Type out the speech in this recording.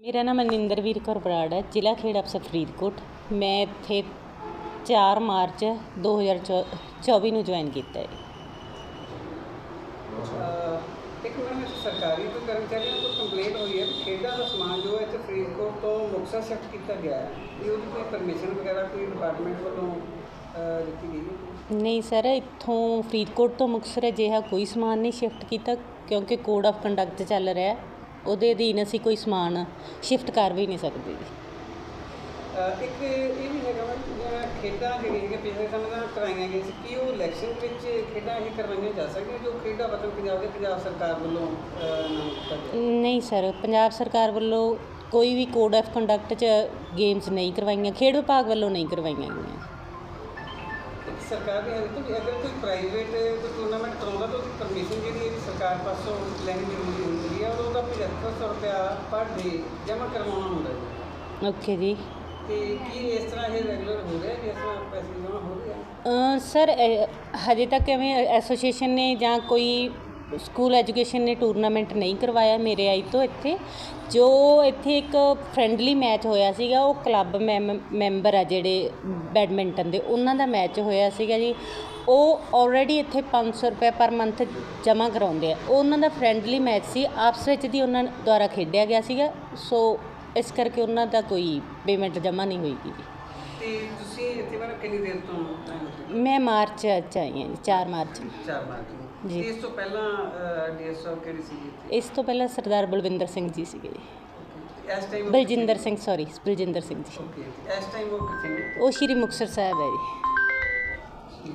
ਮੇਰਾ ਨਾਮ ਮਨਿੰਦਰਵੀਰ ਕੌਰ ਬਰਾੜ ਹੈ ਜ਼ਿਲ੍ਹਾ ਖੇਡ ਅਫਸਰ ਫਰੀਦਕੋਟ। ਮੈਂ ਇੱਥੇ 4 ਮਾਰਚ 2024 ਨੂੰ ਜੁਆਇਨ ਕੀਤਾ ਹੈ। ਇੱਕ ਮਿੰਟ ਵਿੱਚ ਸਰਕਾਰੀ ਤੋਂ ਕਰਮਚਾਰੀਆਂ ਨੂੰ ਕੰਪਲੇਂਟ ਹੋਈ ਹੈ ਕਿ ਖੇਡਾਂ ਦਾ ਸਮਾਨ ਜੋ ਹੈ ਇੱਥੇ ਫਰੀਦਕੋਟ ਤੋਂ ਮੁਕਤਸਰ ਸ਼ਿਫਟ ਕੀਤਾ ਗਿਆ ਹੈ ਇਹ ਉਹਦੀ ਕੋਈ ਪਰਮਿਸ਼ਨ ਵਗੈਰਾ ਕੋਈ ਡਿਪਾਰਟਮੈਂਟ ਵੱਲੋਂ ਦਿੱਤੀ ਗਈ ਨਹੀਂ ਸਰ ਇੱਥੋਂ ਫਰੀਦਕੋਟ ਤੋਂ ਮੁਕਤਸਰ ਅਜਿਹਾ ਕੋਈ ਸਮਾਨ ਨਹੀਂ ਸ਼ਿਫਟ ਕੀਤਾ ਕਿਉਂਕਿ ਕੋਡ ਆਫ ਕੰਡਕਟ ਚੱਲ ਰਿਹਾ ਹੈ। ਉਹਦੇ ਅਧੀਨ ਅਸੀਂ ਕੋਈ ਸਮਾਨ ਸ਼ਿਫਟ ਕਰ ਵੀ ਨਹੀਂ ਸਕਦੇ ਜੀ। ਅਹ, ਇੱਕ ਇਹ ਵੀ ਹੈਗਾ ਵਾ ਕਿ ਜਿਵੇਂ ਖੇਡਾਂ ਜਿਹੜੀਆਂ ਹੈਗੀਆਂ ਪਿਛਲੇ ਸਮੇਂ ਨਾਲ ਕਰਾਈਆਂ ਗਈਆਂ ਸੀ ਕੀ ਉਹ ਇਲੈਕਸ਼ਨ ਵਿੱਚ ਖੇਡਾਂ ਇਹ ਕਰਵਾਈਆਂ ਜਾ ਸਕਦੀਆਂ ਜੋ ਖੇਡਾਂ ਵਤਨ ਪੰਜਾਬ ਦੇ ਪੰਜਾਬ ਸਰਕਾਰ ਵੱਲੋਂ ਅਹ, ਨਾਮ ਦਿੱਤਾ ਗਿਆ? ਨਹੀਂ ਸਰ ਪੰਜਾਬ ਸਰਕਾਰ ਵੱਲੋਂ ਕੋਈ ਵੀ ਕੋਡ ਆਫ ਕੰਡਕਟ 'ਚ ਗੇਮਸ ਨਹੀਂ ਕਰਵਾਈਆਂ ਖੇਡ ਵਿਭਾਗ ਵੱਲੋਂ ਨਹੀਂ ਕਰਵਾਈਆਂ ਗਈਆਂ। ਸਰਕਾਰ ਦੀ ਅਗਰ ਕੋਈ ਪ੍ਰਾਈਵੇਟ ਕੋਈ ਟੂਰਨਾਮੈਂਟ ਕਰਾਉਂਦਾ ਤਾਂ ਉਹਦੀ ਪਰਮਿਸ਼ਨ ਜਿਹੜੀ ਹੈ ਸਰਕਾਰ ਪਾਸੋਂ ਲੈਣੀ ਜ਼ਰੂਰੀ ਹੁੰਦੀ ਹੈ ਉਹਦਾ 7500 ਰੁਪਇਆ ਪਰ ਡੇ ਜਮ੍ਹਾਂ ਕਰਵਾਉਣਾ ਹੁੰਦਾ ਹੈ। ਓਕੇ ਜੀ। ਤੇ ਕੀ ਇਸ ਤਰ੍ਹਾਂ ਇਹ ਰੈਗੂਲਰ ਹੋ ਰਿਹਾ ਜਿਸ ਤਰ੍ਹਾਂ ਪੈਸੇ ਜਮ੍ਹਾਂ ਹੋ ਰਹੇ ਆ? ਅ, ਸਰ ਹਜੇ ਤੱਕ ਐਵੇਂ ਐਸੋਸੀਏਸ਼ਨ ਨੇ ਜਾਂ ਕੋਈ ਸਕੂਲ ਐਜੂਕੇਸ਼ਨ ਨੇ ਟੂਰਨਾਮੈਂਟ ਨਹੀਂ ਕਰਵਾਇਆ ਮੇਰੇ ਆਈ ਤੋਂ ਇੱਥੇ। ਜੋ ਇੱਥੇ ਇੱਕ ਫ੍ਰੈਂਡਲੀ ਮੈਚ ਹੋਇਆ ਸੀਗਾ, ਉਹ ਕਲੱਬ ਮੈਂਬਰ ਆ ਜਿਹੜੇ ਬੈਡਮਿੰਟਨ ਦੇ, ਉਹਨਾਂ ਦਾ ਮੈਚ ਹੋਇਆ ਸੀਗਾ ਜੀ। ਉਹ ਆਲਰੇਡੀ ਇੱਥੇ 500 ਰੁਪਏ ਪਰ ਮੰਥ ਜਮ੍ਹਾਂ ਕਰਾਉਂਦੇ ਆ। ਉਹ ਉਹਨਾਂ ਦਾ ਫ੍ਰੈਂਡਲੀ ਮੈਚ ਸੀ, ਆਪਸ ਵਿੱਚ ਦੀ ਉਹਨਾਂ ਦੁਆਰਾ ਖੇਡਿਆ ਗਿਆ ਸੀਗਾ। ਸੋ ਇਸ ਕਰਕੇ ਉਹਨਾਂ ਦਾ ਕੋਈ ਪੇਮੈਂਟ ਜਮ੍ਹਾਂ ਨਹੀਂ ਹੋਈਗੀ ਜੀ ਤੇ ਤੁਸੀਂ ਇੱਥੇ ਬਾਰੇ ਕਿੰਨੀ ਦੇਰ ਤੋਂ ਆਏ ਹੋ? ਮੈਂ ਮਾਰਚ 'ਚ ਆਈ ਹਾਂ ਜੀ 4 ਮਾਰਚ ਨੂੰ। ਚਾਰ ਮਾਰਚ ਨੂੰ। ਜੀ। ਇਸ ਤੋਂ ਪਹਿਲਾਂ ਡੀਐਸ ਸਾਹਿਬ ਕਿਹੜੀ ਸੀ ਇੱਥੇ? ਇਸ ਤੋਂ ਪਹਿਲਾਂ ਸਰਦਾਰ ਬਲਵਿੰਦਰ ਸਿੰਘ ਜੀ ਸੀਗੇ ਜੀ। ਇਸ time Baljinder Singh sorry Baljinder Singh ji. Okay ਇਸ ਟਾਈਮ ਉਹ ਕਿੱਥੇ ਨੇ? ਉਹ ਸ਼੍ਰੀ ਮੁਕਤਸਰ ਸਾਹਿਬ ਹੈ ਜੀ।